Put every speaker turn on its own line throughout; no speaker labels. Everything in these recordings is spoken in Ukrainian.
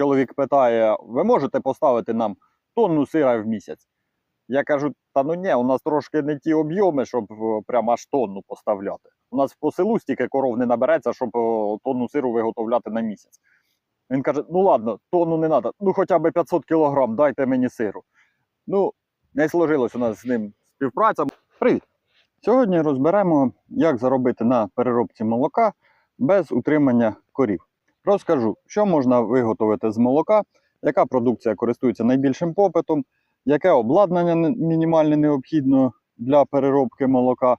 чоловік питає: ви можете поставити нам тонну сира в місяць? Я кажу, та ну ні, у нас трошки не ті об'єми, щоб е, прямо аж тонну поставляти. У нас по селу стільки коров не набереться, щоб е, тонну сиру виготовляти на місяць. Він каже: ну ладно, тонну не треба, ну хоча б 500 кілограм, дайте мені сиру. Ну, не сложилось у нас з ним співпраця. Привіт! Сьогодні розберемо, як заробити на переробці молока без утримання корів. Розкажу, що можна виготовити з молока, яка продукція користується найбільшим попитом, яке обладнання мінімальне необхідно для переробки молока,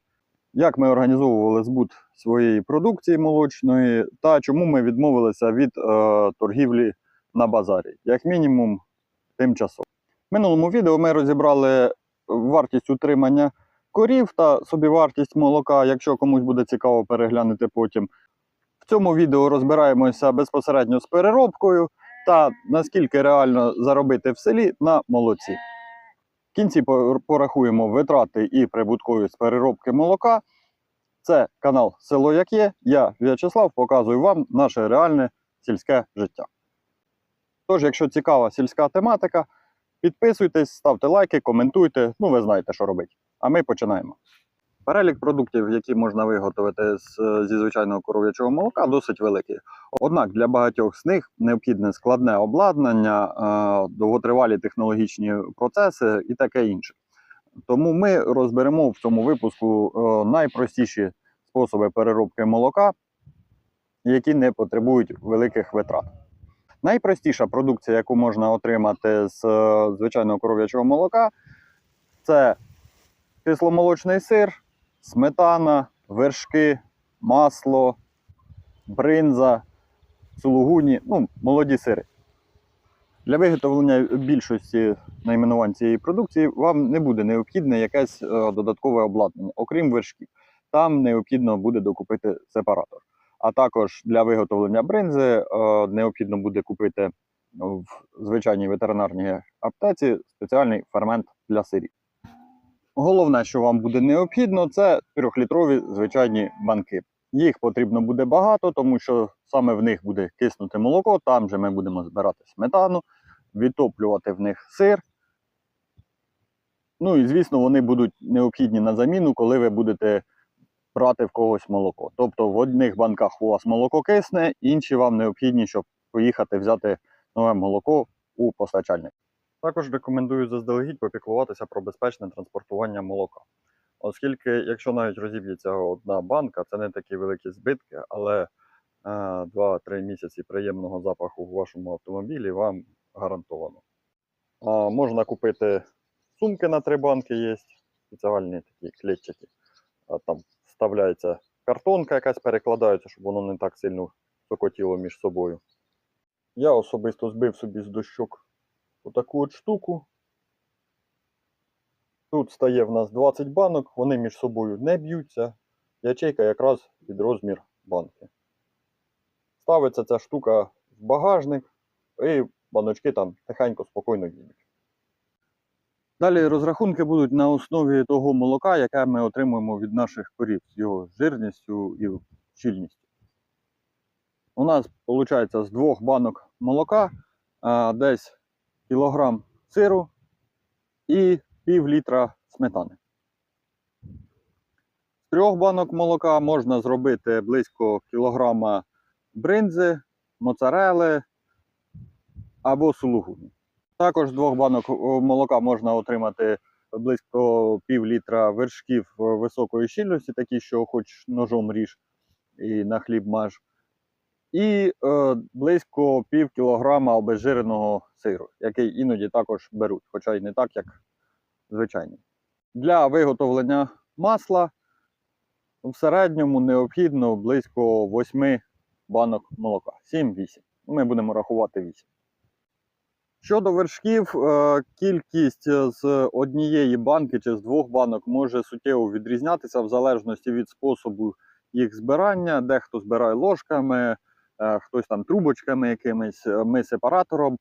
як ми організовували збут своєї продукції молочної та чому ми відмовилися від е, торгівлі на базарі, як мінімум тимчасово. В минулому відео ми розібрали вартість утримання корів та собівартість молока. Якщо комусь буде цікаво переглянути потім. В цьому відео розбираємося безпосередньо з переробкою та наскільки реально заробити в селі на молоці. В кінці порахуємо витрати і прибутковість переробки молока. Це канал Село Як Є. Я В'ячеслав показую вам наше реальне сільське життя. Тож, якщо цікава сільська тематика, підписуйтесь, ставте лайки, коментуйте. Ну, ви знаєте, що робити. А ми починаємо. Перелік продуктів, які можна виготовити з, зі звичайного коров'ячого молока, досить великий. Однак для багатьох з них необхідне складне обладнання, е, довготривалі технологічні процеси і таке інше. Тому ми розберемо в цьому випуску е, найпростіші способи переробки молока, які не потребують великих витрат. Найпростіша продукція, яку можна отримати з е, звичайного коров'ячого молока, це кисломолочний сир, сметана, вершки, масло, бринза, сулугуні, ну, молоді сири. Для виготовлення більшості найменувань цієї продукції вам не буде необхідне якесь е, додаткове обладнання, окрім вершків. Там необхідно буде докупити сепаратор. А також для виготовлення бринзи е, необхідно буде купити в звичайній ветеринарній аптеці спеціальний фермент для сирів. Головне, що вам буде необхідно, це 3-літрові звичайні банки. Їх потрібно буде багато, тому що саме в них буде киснути молоко, там же ми будемо збирати сметану, відтоплювати в них сир. Ну і звісно, вони будуть необхідні на заміну, коли ви будете брати в когось молоко. Тобто в одних банках у вас молоко кисне, інші вам необхідні, щоб поїхати взяти нове молоко у постачальника. Також рекомендую заздалегідь попіклуватися про безпечне транспортування молока. Оскільки, якщо навіть розіб'ється одна банка, це не такі великі збитки, але е, 2-3 місяці приємного запаху в вашому автомобілі вам гарантовано. А, можна купити сумки на три банки, є спеціальні такі. А, там вставляється картонка якась, перекладається, щоб воно не так сильно сокотіло між собою. Я особисто збив собі з дощок отаку от штуку. Тут стає в нас 20 банок, вони між собою не б'ються. Ячейка якраз під розмір банки. Ставиться ця штука в багажник, і баночки там тихенько, спокійно їдуть. Далі розрахунки будуть на основі того молока, яке ми отримуємо від наших корів з його жирністю і щільністю. У нас виходить з двох банок молока десь кілограм сиру і пів літра сметани. З трьох банок молока можна зробити близько кілограма бринзи, моцарели або сулугуні. Також з двох банок молока можна отримати близько пів літра вершків е, високої щільності, такі, що хоч ножом ріж і на хліб маж. І е, близько пів кілограма обезжиреного сиру, який іноді також беруть, хоча й не так, як звичайний. Для виготовлення масла в середньому необхідно близько 8 банок молока. 7-8. Ми будемо рахувати 8. Щодо вершків, е, кількість з однієї банки чи з двох банок може суттєво відрізнятися в залежності від способу їх збирання. Дехто збирає ложками, хтось там трубочками якимись, е, ми сепаратором.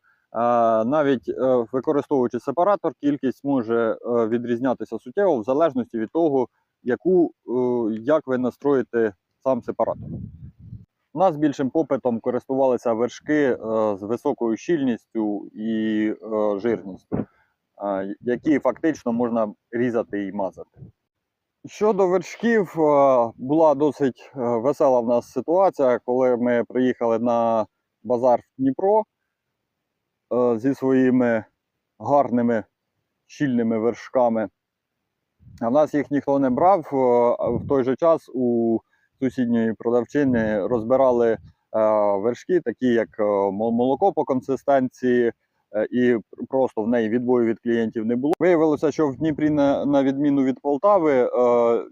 Навіть е, використовуючи сепаратор, кількість може е, відрізнятися суттєво в залежності від того, яку, е, як ви настроїте сам сепаратор. У нас більшим попитом користувалися вершки е, з високою щільністю і е, жирністю, е, які фактично можна різати і мазати. Щодо вершків, е, була досить е, весела в нас ситуація, коли ми приїхали на базар в Дніпро е, зі своїми гарними щільними вершками. А в нас їх ніхто не брав. В той же час у сусідньої продавчини розбирали вершки, такі як молоко по консистенції, і просто в неї відбою від клієнтів не було. Виявилося, що в Дніпрі, на, на відміну від Полтави, е,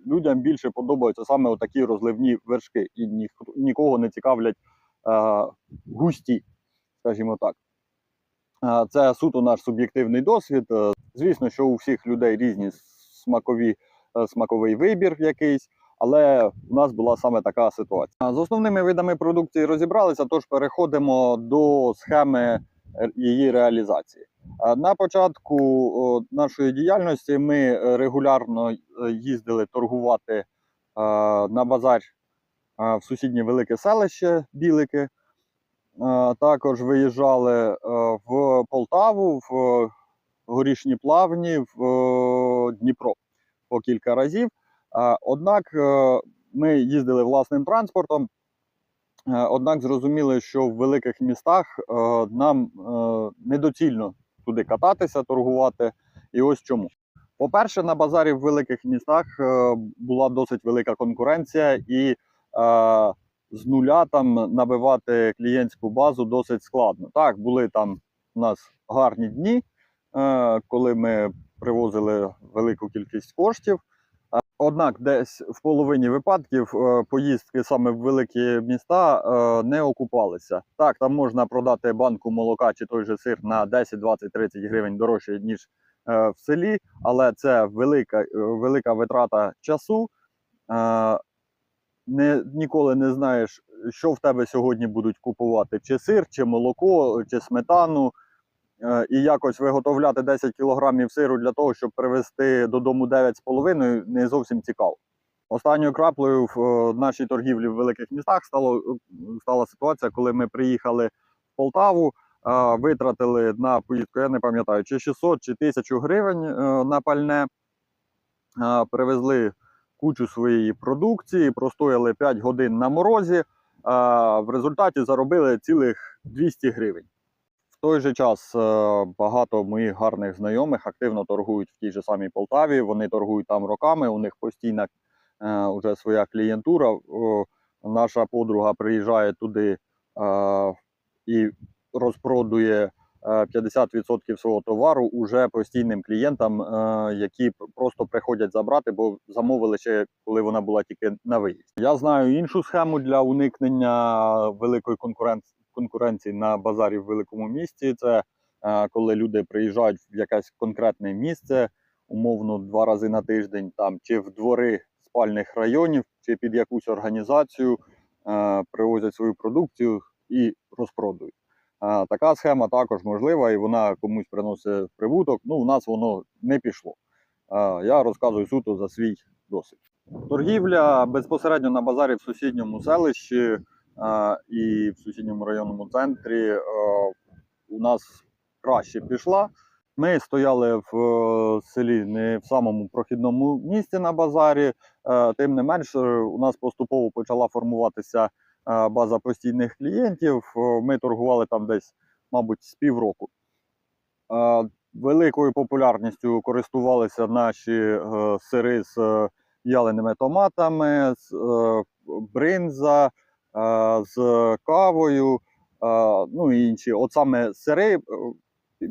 людям більше подобаються саме такі розливні вершки, і ніхто нікого не цікавлять е, густі, скажімо так. Е, Це суто наш суб'єктивний досвід. Е, Звісно, що у всіх людей різні смакові, е, смаковий вибір якийсь, але у нас була саме така ситуація. З основними видами продукції розібралися, тож переходимо до схеми е, її реалізації. Е, На початку нашої діяльності ми е, регулярно е, їздили торгувати е, на базар е, в сусіднє велике селище Білики. Е, Також виїжджали е, в Полтаву, в е, горішні плавні, в е, Дніпро по кілька разів. Е, Однак е, ми їздили власним транспортом. Е, Однак зрозуміли, що в великих містах е, нам е, недоцільно туди кататися, торгувати. І ось чому. По-перше, на базарі в великих містах була досить велика конкуренція, і з нуля там набивати клієнтську базу досить складно. Так, були там у нас гарні дні, коли ми привозили велику кількість коштів. Однак, десь в половині випадків е, поїздки саме в великі міста е, не окупалися. Так, там можна продати банку молока чи той же сир на 10, 20, 30 гривень дорожче, ніж е, в селі, але це велика, велика витрата часу. Не, ніколи не знаєш, що в тебе сьогодні будуть купувати: чи сир, чи молоко, чи сметану. Е, І якось виготовляти 10 кілограмів сиру для того, щоб привезти додому 9,5, не зовсім цікаво. Останньою краплею в е, нашій торгівлі в великих містах стало, е, стала ситуація, коли ми приїхали в Полтаву, витратили на поїздку, я не пам'ятаю, чи 600, чи 1000 гривень на пальне, привезли кучу своєї продукції, простояли 5 годин на морозі, в результаті заробили цілих 200 гривень. Той же час е, багато моїх гарних знайомих активно торгують в тій же самій Полтаві. Вони торгують там роками. У них постійна е, вже своя клієнтура. Наша подруга приїжджає туди е, і розпродує е, 50% свого товару уже постійним клієнтам, е, які просто приходять забрати, бо замовили ще коли вона була тільки на виїзд. Я знаю іншу схему для уникнення великої конкуренції конкуренції на базарі в великому місті. Це е, коли люди приїжджають в якесь конкретне місце, умовно два рази на тиждень, там чи в двори спальних районів, чи під якусь організацію, е, привозять свою продукцію і розпродають. Е, така схема також можлива, і вона комусь приносить прибуток. Ну, у нас воно не пішло. Я розказую суто за свій досвід. Торгівля безпосередньо на базарі в сусідньому селищі і в сусідньому районному центрі е, у нас краще пішла. Ми стояли в е, селі не в самому прохідному місці на базарі. е, Тим не менш, у нас поступово почала формуватися база постійних клієнтів. Ми торгували там десь, мабуть, з півроку. Великою популярністю користувалися наші сири з в'яленими томатами, з бринза, з кавою, е, ну і інші. От саме сири е,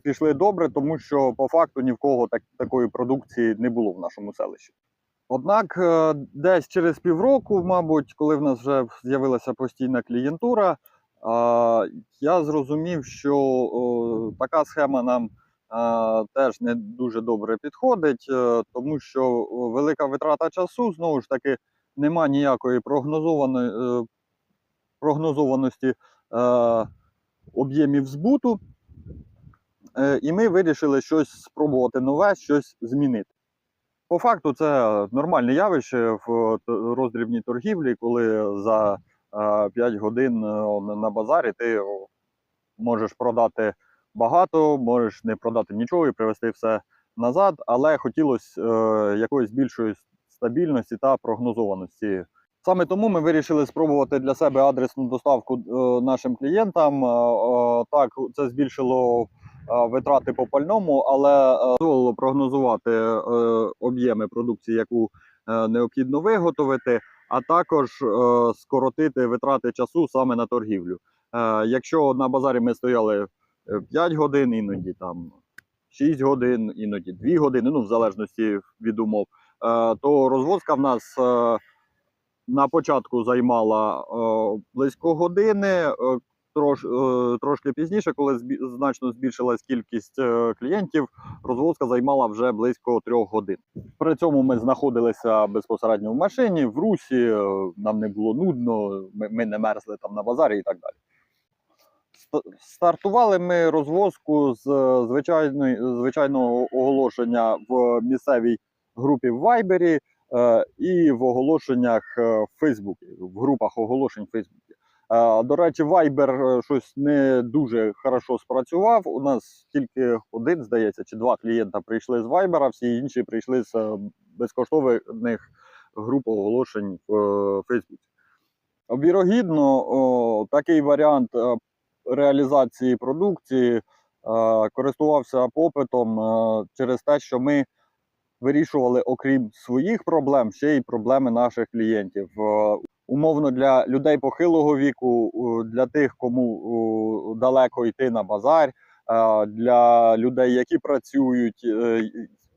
пішли добре, тому що по факту ні в кого так, такої продукції не було в нашому селищі. Однак е, десь через півроку, мабуть, коли в нас вже з'явилася постійна клієнтура, е, я зрозумів, що така схема нам е, теж не дуже добре підходить, е, тому що велика витрата часу, знову ж таки, нема ніякої прогнозованої, е, прогнозованості е, об'ємів збуту. Е, і ми вирішили щось спробувати нове, щось змінити. По факту, це нормальне явище в роздрібній торгівлі, коли за 5 годин е, на- базарі, ти можеш продати багато, можеш не продати нічого і привезти все назад, але хотілося е, якоїсь більшої стабільності та прогнозованості. Саме тому ми вирішили спробувати для себе адресну доставку е, нашим клієнтам. Е, е, так, це збільшило витрати по пальному, але дозволило прогнозувати об'єми продукції, яку необхідно виготовити, а також скоротити витрати часу саме на торгівлю. Якщо на базарі ми стояли 5 годин, іноді там 6 годин, іноді 2 години, ну в залежності від умов, то розвозка в нас на початку займала е, близько години. е, Трош, е, трошки пізніше, коли значно збільшилась кількість клієнтів, розвозка займала вже близько трьох годин. При цьому ми знаходилися безпосередньо в машині, в русі, нам не було нудно, ми, ми не мерзли там на базарі і так далі. Стартували ми розвозку з звичайної, звичайного оголошення в місцевій групі в Вайбері і в оголошеннях е, в Фейсбуці, в групах оголошень в Фейсбуці. Е, До речі, Viber е, щось не дуже хорошо спрацював. У нас тільки один, здається, чи два клієнта прийшли з Viber, всі інші прийшли з е, безкоштовних груп оголошень в е, Фейсбуці. Вірогідно, такий варіант е, реалізації продукції е, користувався попитом е, через те, що ми вирішували, окрім своїх проблем, ще й проблеми наших клієнтів. Е, Умовно для людей похилого віку, для тих, кому далеко йти на базар, е, для людей, які працюють, е,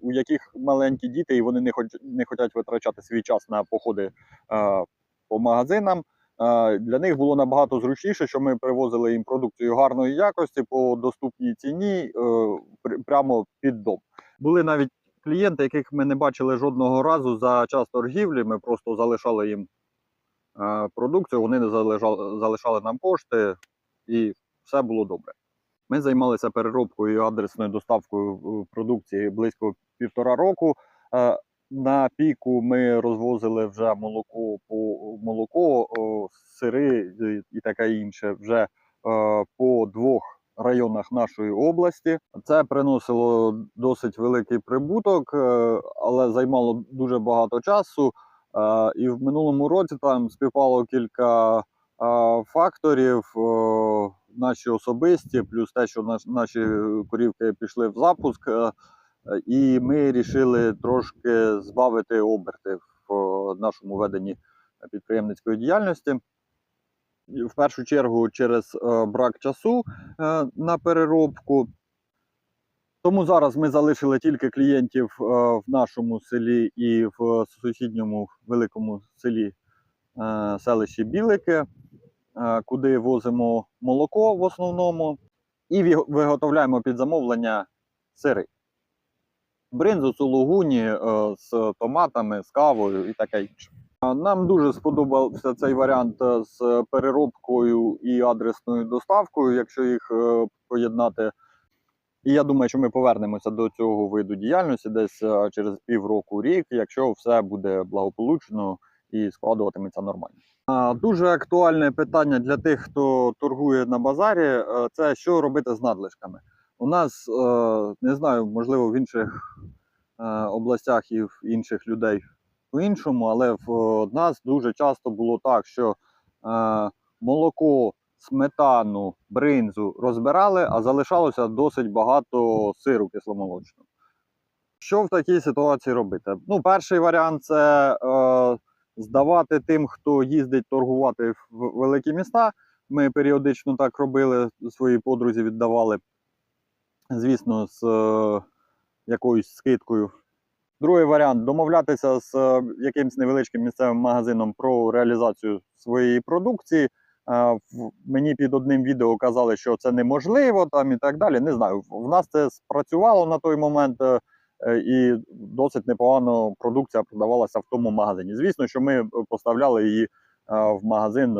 у яких маленькі діти, і вони не хочуть не хочуть витрачати свій час на походи по магазинам. Для них було набагато зручніше, що ми привозили їм продукцію гарної якості по доступній ціні прямо під дом. Були навіть клієнти, яких ми не бачили жодного разу за час торгівлі. Ми просто залишали їм е, продукцію, вони не залишали, залишали нам кошти, і все було добре. Ми займалися переробкою і адресною доставкою е, продукції близько півтора року. Е, На піку ми розвозили вже молоко по молоко, сири і- таке інше вже по двох районах нашої області. Це приносило досить великий прибуток, е, але займало дуже багато часу. Е, І в минулому році там співпало кілька е, факторів. Наші особисті, плюс те, що наші корівки пішли в запуск, і ми вирішили трошки збавити оберти в нашому веденні підприємницької діяльності. В першу чергу через е, брак часу е, на переробку. Тому зараз ми залишили тільки клієнтів е, в нашому селі і в сусідньому великому селі селищі Білики, куди возимо молоко в основному, і виготовляємо під замовлення сири бринзу, сулугуні з томатами, з кавою і таке інше. Нам дуже сподобався цей варіант е, з переробкою і адресною доставкою, якщо їх е, поєднати. І я думаю, що ми повернемося до цього виду діяльності десь е, через півроку рік, якщо все буде благополучно і складуватиметься нормально. Дуже актуальне питання для тих, хто торгує на базарі, це що робити з надлишками. У нас не знаю, можливо, в інших областях і в інших людей по-іншому, але в е, нас дуже часто було так, що е, молоко, сметану, бринзу розбирали, а залишалося досить багато сиру кисломолочного. Що в такій ситуації робити? Ну, перший варіант це е, здавати тим, хто їздить торгувати в великі міста. Ми періодично так робили, свої подрузі віддавали звісно, з е, якоюсь скидкою. Другий варіант домовлятися з е, якимось невеличким місцевим магазином про реалізацію своєї продукції. Е, Мені під одним відео казали, що це неможливо там і так далі. Не знаю. В нас це спрацювало на той момент, е, і досить непогано продукція продавалася в тому магазині. Звісно, що ми поставляли її в магазин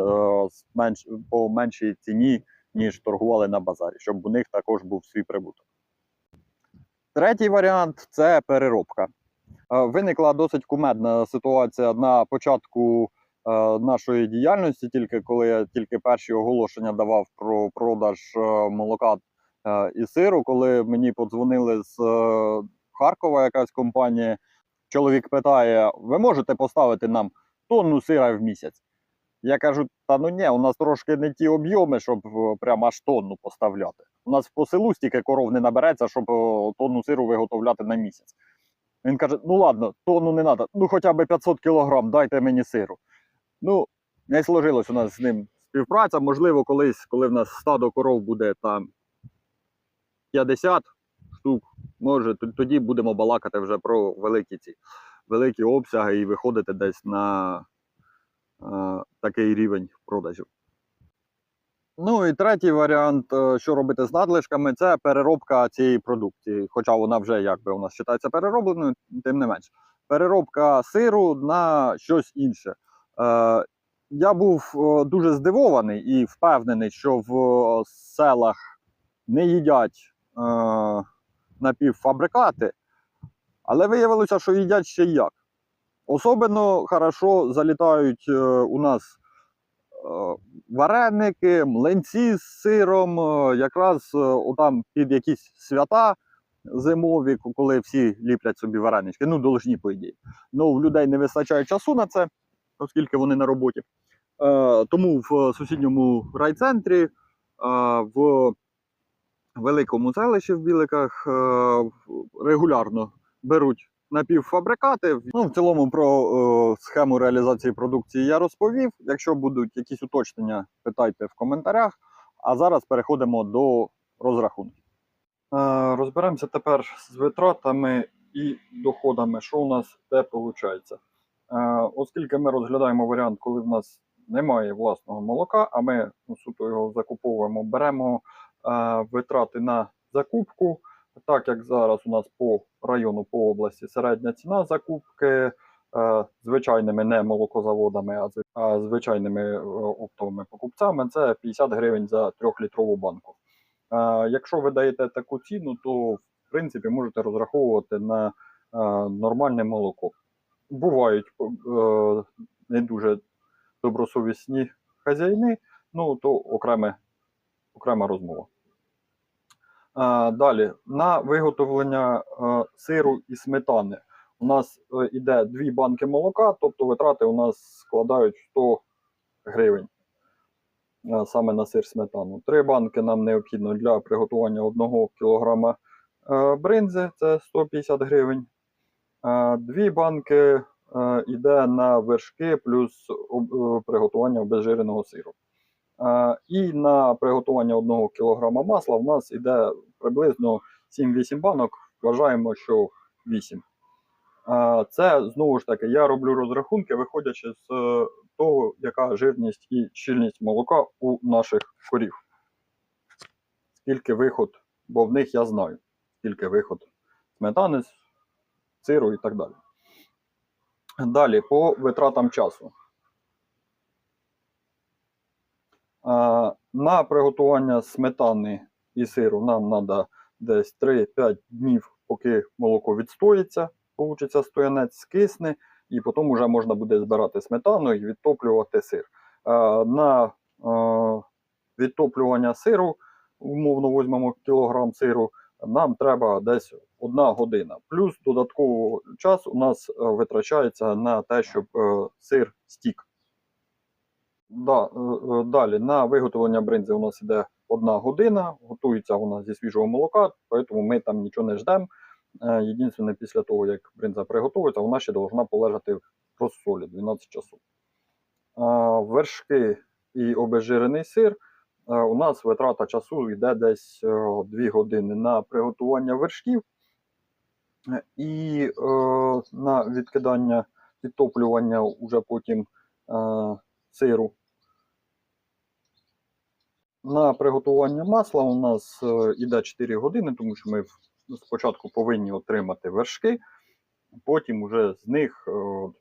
по меншій ціні, ніж торгували на базарі, щоб у них також був свій прибуток. Третій варіант це переробка. Е, Виникла досить кумедна ситуація на початку е, нашої діяльності, тільки коли я тільки перші оголошення давав про продаж е, молока і сиру, коли мені подзвонили з Харкова якась компанія. Чоловік питає: ви можете поставити нам тонну сира в місяць? Я кажу: та ну ні, у нас трошки не ті об'єми, щоб прямо аж тонну поставляти. У нас по селу стільки коров не набереться, щоб тонну сиру виготовляти на місяць. Він каже: ну ладно, тонну не треба, ну хоча б 500 кілограм, дайте мені сиру. Ну, не сложилось у нас з ним співпраця. Можливо, колись, коли в нас стадо коров буде там 50 штук, може, тоді будемо балакати вже про великі ці великі обсяги і виходити десь на е, такий рівень продажів. Ну і третій варіант, е, що робити з надлишками, це переробка цієї продукції. Хоча вона вже якби у нас вважається переробленою, тим не менш. Переробка сиру на щось інше. Е, я був е, дуже здивований і впевнений, що в селах не їдять напівфабрикати, але виявилося, що їдять ще як. Особливо хорошо залітають у нас вареники, млинці з сиром, е, якраз е, отам під якісь свята зимові, коли всі ліплять собі варенички. Ну, должні, по ідеї. Ну, в людей не вистачає часу на це, оскільки вони на роботі. Е, тому в сусідньому райцентрі, е, в великому селищі в Біликах е, регулярно беруть напівфабрикати. Ну, в цілому про е, схему реалізації продукції я розповів. Якщо будуть якісь уточнення, питайте в коментарях. А зараз переходимо до розрахунків. Е, розберемося тепер з витратами і доходами, що у нас де виходить. Е, оскільки ми розглядаємо варіант, коли в нас немає власного молока, а ми ну, суто його закуповуємо, беремо е, витрати на закупку. Так як зараз у нас по району, по області середня ціна закупки е, звичайними не молокозаводами, а звичайними е, оптовими покупцями, це 50 гривень за 3-літрову банку. Е, якщо ви даєте таку ціну, то в принципі можете розраховувати на нормальне молоко. Бувають не дуже добросовісні хазяїни, ну то окреме, окрема розмова. Е, Далі, на виготовлення е, сиру і сметани у нас е, іде дві банки молока, тобто витрати у нас складають 100 гривень е, саме на сир сметану. Три банки нам необхідно для приготування 1 кг е, бринзи, це 150 гривень. Е, Дві банки е, йде на вершки плюс е, приготування обезжиреного сиру. І на приготування 1 кг масла в нас йде приблизно 7-8 банок. Вважаємо, що 8. Е, Це знову ж таки, я роблю розрахунки, виходячи з е, того, яка жирність і щільність молока у наших корів. Скільки виход, бо в них я знаю, скільки виход сметани, сиру і так далі. Далі по витратам часу. А, на приготування сметани і сиру нам треба десь 3-5 днів, поки молоко відстоїться, получиться стоянець, скисне, і потім вже можна буде збирати сметану і відтоплювати сир. На відтоплювання сиру, умовно візьмемо кілограм сиру, нам треба десь одна година. Плюс додатковий час у нас е, витрачається на те, щоб е, сир стік. Да, е, е, далі на виготовлення бринзи у нас йде одна година, готується вона зі свіжого молока, тому ми там нічого не ждемо. Е, Єдине, після того, як бринза приготується, вона ще повинна полежати в розсолі 12 часов. Вершки і обезжирений сир. У нас витрата часу йде десь 2 години на приготування вершків і на відкидання, відтоплювання уже потім сиру. На приготування масла у нас е, іде 4 години, тому що ми спочатку повинні отримати вершки, потім вже з них е,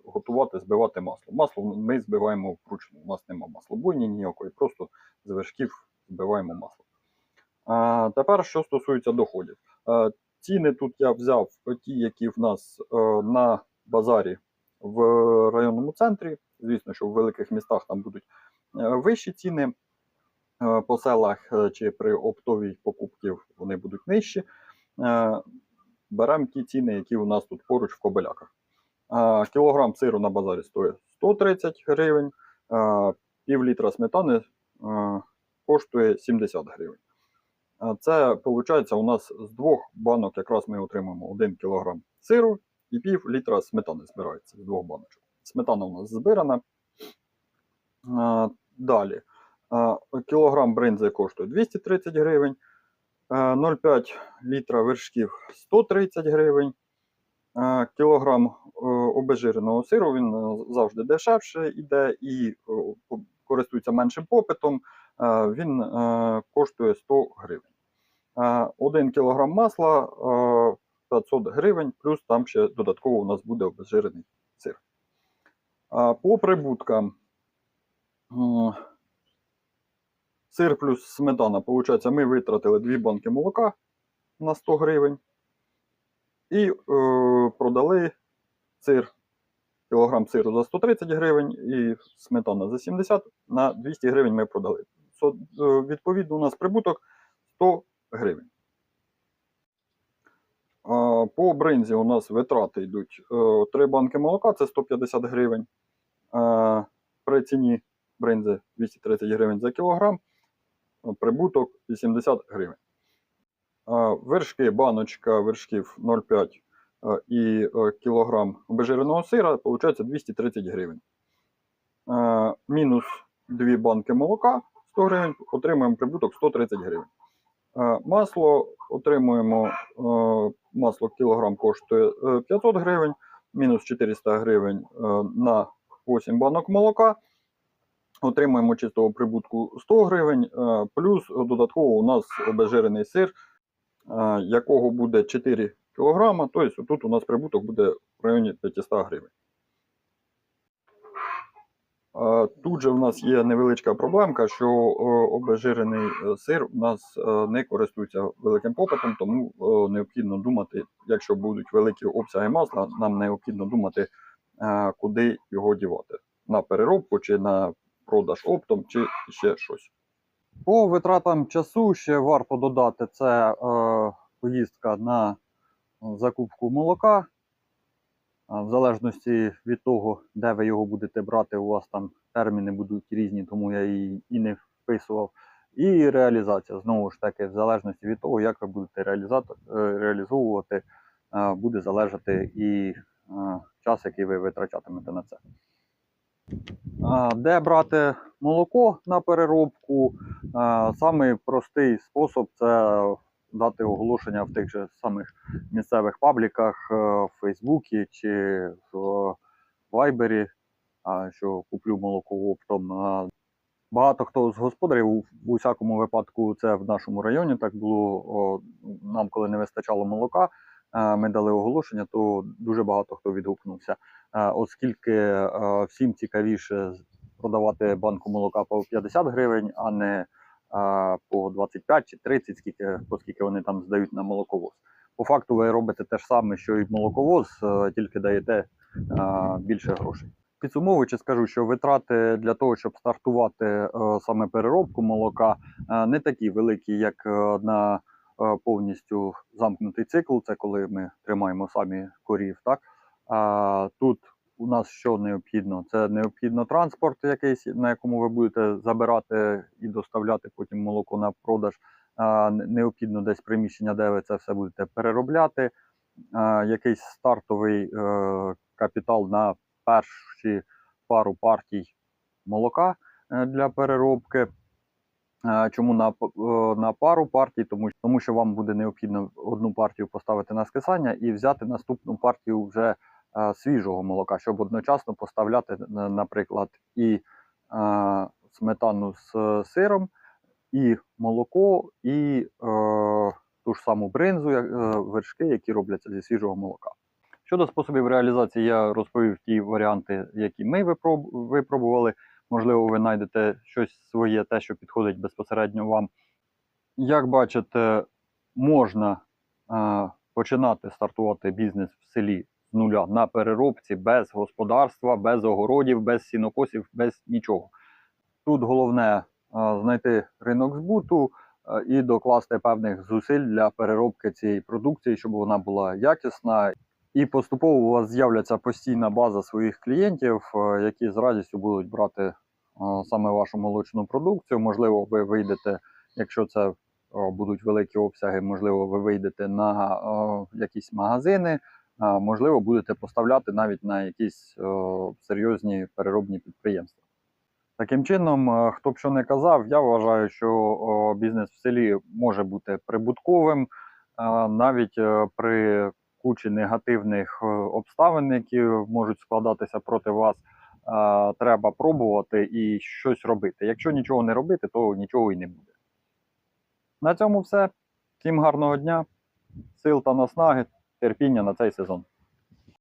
готувати, збивати масло. Масло ми збиваємо вручну. У нас немає маслобойні ніякої, просто з вершків збиваємо масло. А, тепер, що стосується доходів. Е, ціни тут я взяв ті, які в нас на базарі в районному центрі. Звісно, що в великих містах там будуть вищі ціни. Е, По селах е, чи при оптовій покупці вони будуть нижчі. Е, Беремо ті ціни, які у нас тут поруч в кобеляках. Кілограм сиру на базарі стоїть 130 гривень, е, пів літра сметани коштує 70 гривень. Це виходить, у нас з двох банок якраз ми отримаємо 1 кг сиру і пів літра сметани збирається з двох баночок. Сметана у нас збирана. Далі. Кілограм бринзи коштує 230 гривень. 0,5 літра вершків 130 гривень. Кілограм е, обезжиреного сиру він е, завжди дешевше йде і е, користується меншим попитом. Е, Він е, коштує 100 гривень. Е, 1 кг масла е, 500 гривень, плюс там ще додатково у нас буде обезжирений сир. По прибуткам сир плюс сметана, виходить, ми витратили 2 банки молока на 100 гривень і е, продали сир, кілограм сиру за 130 гривень і сметана за 70 на 200 гривень ми продали. Со- е, Відповідно, у нас прибуток 100 гривень. А, По бринзі у нас витрати йдуть 3 банки молока, це 150 гривень. А, При ціні бринзи 230 гривень за кілограм, прибуток 80 гривень. Вершки, баночка вершків 0,5 і е, кілограм обезжиреного сира, виходить 230 гривень. Мінус 2 банки молока 100 гривень, отримуємо прибуток 130 гривень. Е, Масло отримуємо, е, масло кілограм коштує е, 500 гривень, мінус 400 гривень е, на 8 банок молока. Отримуємо чистого прибутку 100 гривень, е, плюс додатково у нас обезжирений сир, е, якого буде 4 кг, тобто тут у нас прибуток буде в районі 500 гривень. Е, Тут же в нас є невеличка проблемка, що обезжирений сир у нас не користується великим попитом, тому необхідно думати, якщо будуть великі обсяги масла, нам необхідно думати, куди його дівати. На переробку, чи на продаж оптом, чи ще щось. По витратам часу ще варто додати це е, поїздка на закупку молока. В залежності від того, де ви його будете брати, у вас там терміни будуть різні, тому я її і не вписував. І реалізація, знову ж таки, в залежності від того, як ви будете е, реалізовувати, е, буде залежати і е, час, який ви витрачатимете на це. Де брати молоко на переробку? Самий простий спосіб це дати оголошення в тих же самих місцевих пабліках е, в Фейсбуці чи в Вайбері, що куплю молоко оптом. Багато хто з господарів, у у всякому випадку, це в нашому районі так було. Нам, коли не вистачало молока, ми дали оголошення, то дуже багато хто відгукнувся. Оскільки всім цікавіше продавати банку молока по 50 гривень, а не по 25 чи 30, скільки, оскільки вони там здають на молоковоз. По факту ви робите те ж саме, що і молоковоз, тільки даєте більше грошей. Підсумовуючи, скажу, що витрати для того, щоб стартувати саме переробку молока, не такі великі, як на повністю замкнутий цикл. Це коли ми тримаємо самі корів. Так тут у нас що необхідно? Це необхідно транспорт, якийсь, на якому ви будете забирати і доставляти потім молоко на продаж. Необхідно десь приміщення, де ви це все будете переробляти. Якийсь стартовий е, капітал на перші пару партій молока е, для переробки. Чому на, е, на пару партій? Тому, тому що вам буде необхідно одну партію поставити на скисання і взяти наступну партію вже е, свіжого молока, щоб одночасно поставляти, наприклад, і е, сметану з е, сиром, і молоко, і е, ту ж саму бринзу, е, вершки, які робляться зі свіжого молока. Щодо способів реалізації, я розповів ті варіанти, які ми випроб- випробували. Можливо, ви знайдете щось своє, те, що підходить безпосередньо вам. Як бачите, можна е, починати стартувати бізнес в селі з нуля на переробці без господарства, без огородів, без сінокосів, без нічого. Тут головне е, знайти ринок збуту е, і докласти певних зусиль для переробки цієї продукції, щоб вона була якісна. І поступово у вас з'являться постійна база своїх клієнтів, е, які з радістю будуть брати е, саме вашу молочну продукцію. Можливо, ви вийдете, якщо це е, будуть великі обсяги, можливо, ви вийдете на якісь магазини, можливо, будете поставляти навіть на якісь серйозні переробні підприємства. Таким чином, хто б що не казав, я вважаю, що бізнес в селі може бути прибутковим навіть при кучі негативних е, обставин, які можуть складатися проти вас. е, Треба пробувати і щось робити. Якщо нічого не робити, то нічого і не буде. На цьому все. Всім гарного дня, сил та наснаги, терпіння на цей сезон.